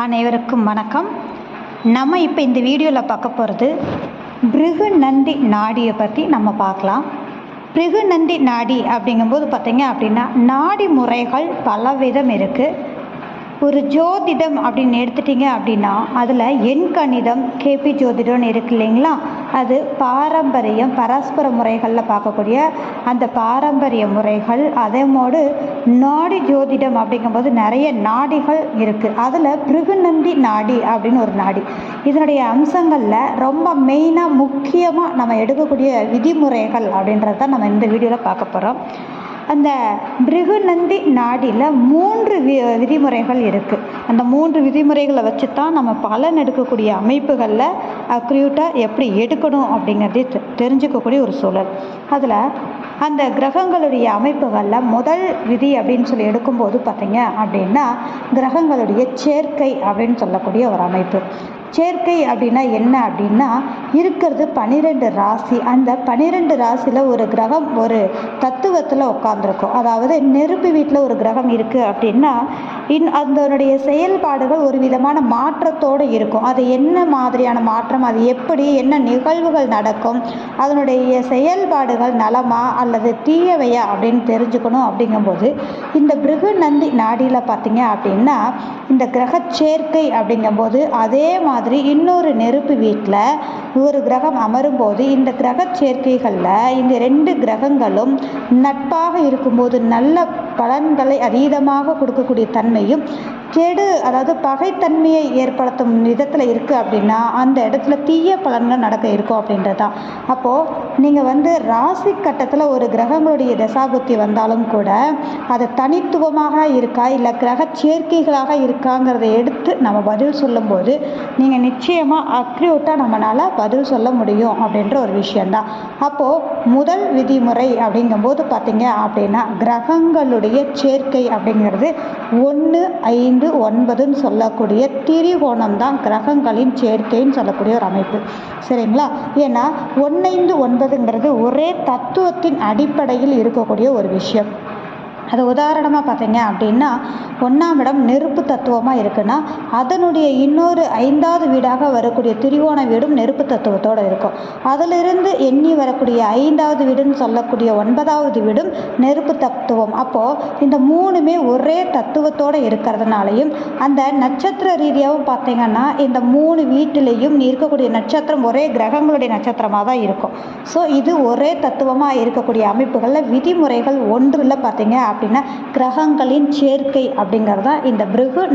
அனைவருக்கும் வணக்கம். நம்ம இப்போ இந்த வீடியோவில் பார்க்க போகிறது பிருகு நந்தி நாடியை பற்றி நம்ம பார்க்கலாம். பிருகு நந்தி நாடி அப்படிங்கும்போது பார்த்தீங்க அப்படின்னா நாடி முறைகள் பலவிதம் இருக்குது ஒரு ஜோதிடம் அப்படின்னு எடுத்துட்டிங்க அப்படின்னா அதில் எண்கணிதம் கேபி ஜோதிடம்னு இருக்கு இல்லைங்களா? அது பாரம்பரியம் பரஸ்பர முறைகளில் பார்க்கக்கூடிய அந்த பாரம்பரிய முறைகள் அதேமோடு நாடி ஜோதிடம் அப்படிங்கும்போது நிறைய நாடிகள் இருக்குது அதில் பிருகுநந்தி நாடி அப்படின்னு ஒரு நாடி. இதனுடைய அம்சங்களில் ரொம்ப மெயினாக முக்கியமாக நம்ம எடுக்கக்கூடிய விதிமுறைகள் அப்படின்றத தான் நம்ம இந்த வீடியோவில் பார்க்க போகிறோம் அந்த பிருகுநந்தி நாடியில் மூன்று வி விதிமுறைகள் இருக்குது அந்த மூன்று விதிமுறைகளை வச்சு தான் நம்ம பலன் எடுக்கக்கூடிய அமைப்புகளில் அக்ரியூட்டாக எப்படி எடுக்கணும் அப்படிங்கிறதே தெ தெரிஞ்சுக்கக்கூடிய ஒரு சூழல். அதில் அந்த கிரகங்களுடைய அமைப்புகளில் முதல் விதி அப்படின்னு சொல்லி எடுக்கும்போது பார்த்தீங்க அப்படின்னா கிரகங்களுடைய சேர்க்கை அப்படின்னு சொல்லக்கூடிய ஒரு அமைப்பு. சேர்க்கை அப்படின்னா என்ன அப்படின்னா இருக்கிறது பன்னிரெண்டு ராசி. அந்த பன்னிரெண்டு ராசியில் ஒரு கிரகம் ஒரு தத்துவத்தில் உட்காந்துருக்கும் அதாவது நெருப்பு வீட்டில் ஒரு கிரகம் இருக்குது அப்படின்னா இன் அதனுடைய செயல்பாடுகள் ஒரு விதமான மாற்றத்தோடு இருக்கும். அது என்ன மாதிரியான மாற்றம் அது எப்படி என்ன நிகழ்வுகள் நடக்கும் அதனுடைய செயல்பாடுகள் நலமா அல்லது தீயவையா அப்படின்னு தெரிஞ்சுக்கணும் அப்படிங்கும்போது இந்த பிருகு நந்தி நாடியில் பார்த்தீங்க அப்படின்னா இந்த கிரக சேர்க்கை அப்படிங்கும்போது அதே மாதிரி இன்னொரு நெருப்பு வீட்டில் ஒரு கிரகம் அமரும்போது இந்த கிரக சேர்க்கைகளில் இந்த ரெண்டு கிரகங்களும் நட்பாக இருக்கும்போது நல்ல பலன்களை அதீதமாக கொடுக்கக்கூடிய தன்மையும் கேடு அதாவது பகைத்தன்மையை ஏற்படுத்தும் விதத்தில் இருக்குது அப்படின்னா அந்த இடத்துல தீய பலன்கள் நடக்க இருக்கும் அப்படின்றது. தான் அப்போது நீங்கள் வந்து ராசி கட்டத்தில் ஒரு கிரகங்களுடைய தசாபுத்தி வந்தாலும் கூட அது தனித்துவமாக இருக்கா இல்லை கிரக சேர்க்கைகளாக இருக்காங்கிறத எடுத்து நம்ம பதில் சொல்லும்போது நீங்கள் நிச்சயமாக அக்யூட்டாக நம்மளால் பதில் சொல்ல முடியும் அப்படின்ற ஒரு விஷயந்தான் அப்போது முதல் விதிமுறை அப்படிங்கும்போது பார்த்தீங்க அப்படின்னா கிரகங்களுடைய சேர்க்கை அப்படிங்கிறது ஒன்று ஐந்து ஒன்பதுன்னு சொல்லக்கூடிய திரிகோணம் தான் கிரகங்களின் சேர்க்கைன்னு சொல்லக்கூடிய ஒரு அமைப்பு. சரிங்களா? ஏன்னா ஒன்னைந்து ஒன்பதுங்கிறது ஒரே தத்துவத்தின் அடிப்படையில் இருக்கக்கூடிய ஒரு விஷயம். அது உதாரணமாக பார்த்தீங்க அப்படின்னா ஒன்றாம் இடம் நெருப்பு தத்துவமாக இருக்குன்னா அதனுடைய இன்னொரு ஐந்தாவது வீடாக வரக்கூடிய திரிகோண வீடும் நெருப்பு தத்துவத்தோடு இருக்கும். அதிலிருந்து எண்ணி வரக்கூடிய ஐந்தாவது வீடுன்னு சொல்லக்கூடிய ஒன்பதாவது வீடும் நெருப்பு தத்துவம். அப்போது இந்த மூணுமே ஒரே தத்துவத்தோடு இருக்கிறதுனாலையும் அந்த நட்சத்திர ரீதியாகவும் பார்த்தீங்கன்னா இந்த மூணு வீட்டிலையும் இருக்கக்கூடிய நட்சத்திரம் ஒரே கிரகங்களுடைய நட்சத்திரமாக தான் இருக்கும். ஸோ இது ஒரே தத்துவமாக இருக்கக்கூடிய அமைப்புகளில் விதிமுறைகள் ஒன்றில் பார்த்தீங்க அப்படின்னா கிரகங்களின் சேர்க்கை அப்படிங்கிறது தான் இந்த பிருகு